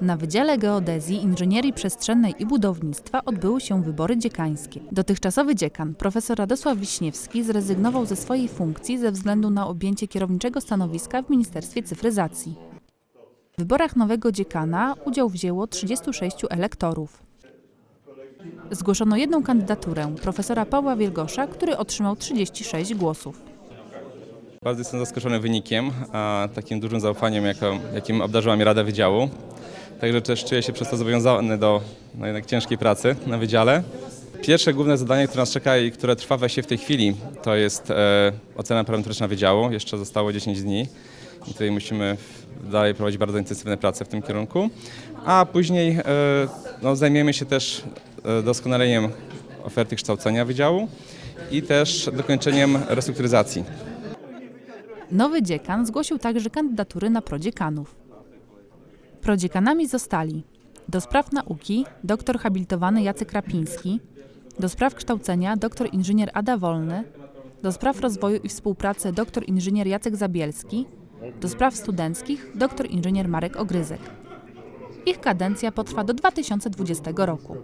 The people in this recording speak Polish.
Na Wydziale Geodezji, Inżynierii Przestrzennej i Budownictwa odbyły się wybory dziekańskie. Dotychczasowy dziekan, profesor Radosław Wiśniewski, zrezygnował ze swojej funkcji ze względu na objęcie kierowniczego stanowiska w Ministerstwie Cyfryzacji. W wyborach nowego dziekana udział wzięło 36 elektorów. Zgłoszono jedną kandydaturę, profesora Pawła Wielgosza, który otrzymał 36 głosów. Bardzo jestem zaskoczony wynikiem, a takim dużym zaufaniem, jakim obdarzyła mnie Rada Wydziału. Także też czuję się przez to zobowiązany do no jednak ciężkiej pracy na wydziale. Pierwsze główne zadanie, które nas czeka i które trwa właśnie w tej chwili, to jest e, ocena parametryczna wydziału. Jeszcze zostało 10 dni i tutaj musimy dalej prowadzić bardzo intensywne prace w tym kierunku. A później e, no, zajmiemy się też e, doskonaleniem oferty kształcenia wydziału i też dokończeniem restrukturyzacji. Nowy dziekan zgłosił także kandydatury na prodziekanów. Prodziekanami zostali do spraw nauki doktor habilitowany Jacek Rapiński, do spraw kształcenia doktor inżynier Ada Wolny, do spraw rozwoju i współpracy doktor inżynier Jacek Zabielski, do spraw studenckich doktor inżynier Marek Ogryzek. Ich kadencja potrwa do 2020 roku.